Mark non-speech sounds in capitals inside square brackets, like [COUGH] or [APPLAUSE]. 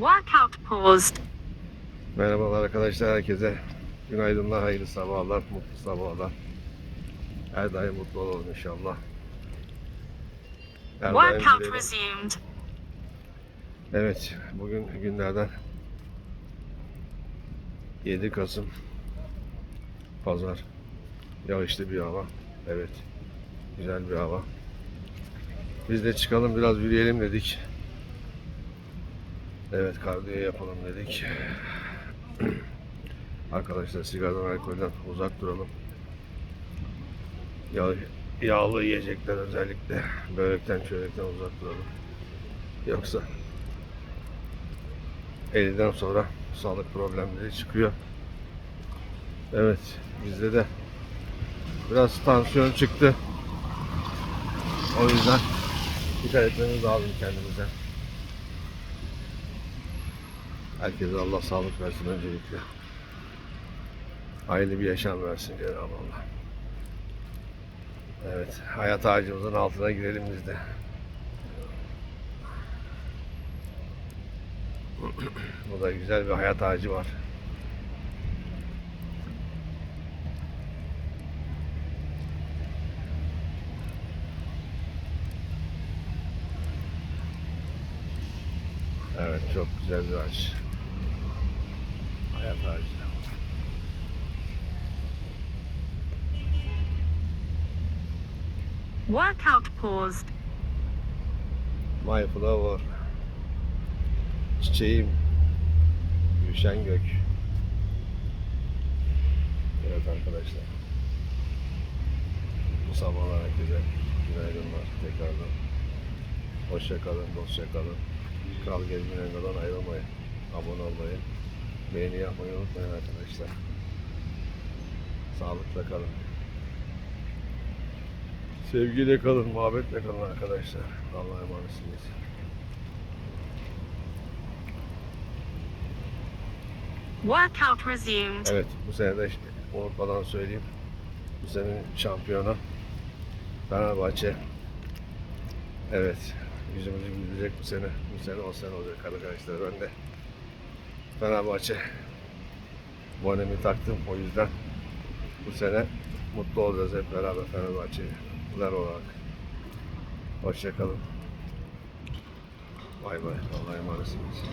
Workout paused. Merhabalar arkadaşlar herkese. Günaydınlar, hayırlı sabahlar, mutlu sabahlar. Her daim mutlu olalım inşallah. Her Workout resumed. Evet, bugün günlerden 7 Kasım Pazar. Yağışlı bir hava. Evet, güzel bir hava. Biz de çıkalım biraz yürüyelim dedik. Evet, kardiyo yapalım dedik. [CLEARS THROAT] Arkadaşlar sigaradan, alkolden uzak duralım. Yağ, yağlı yiyecekler özellikle börekten, çörekten uzak duralım. Yoksa 50'den sonra sağlık problemleri çıkıyor. Evet, bizde de biraz tansiyon çıktı. O yüzden dikkat etmemiz lazım kendimize. Herkese Allah sağlık versin öncelikle. Hayırlı bir yaşam versin Cenab-ı Allah. Evet, hayat ağacımızın altına girelim biz de. Burada güzel bir hayat ağacı var. Evet, çok güzel bir ağaç. Hayat ağacı. Workout paused. My flower. Çiçeğim. Gülşen gök. Evet arkadaşlar. Bu sabahlar herkese günaydınlar tekrardan. Hoşça kalın, dostça kalın. Kral kadar ayrılmayın. Abone olmayı, beğeni yapmayı unutmayın arkadaşlar. Sağlıkla kalın. Sevgiyle kalın, muhabbetle kalın arkadaşlar. Allah'a emanetsiniz. Workout resumed. Evet, bu sene de işte unutmadan söyleyeyim. Bu senenin şampiyonu Fenerbahçe. Evet, yüzümüzü güldürecek bu sene. Bu sene o sene olacak arkadaşlar. Ben de Fenerbahçe bonemi taktım. O yüzden bu sene mutlu olacağız hep beraber Fenerbahçeliler olarak. Hoşçakalın. Bay bay. Allah'a emanetsiniz.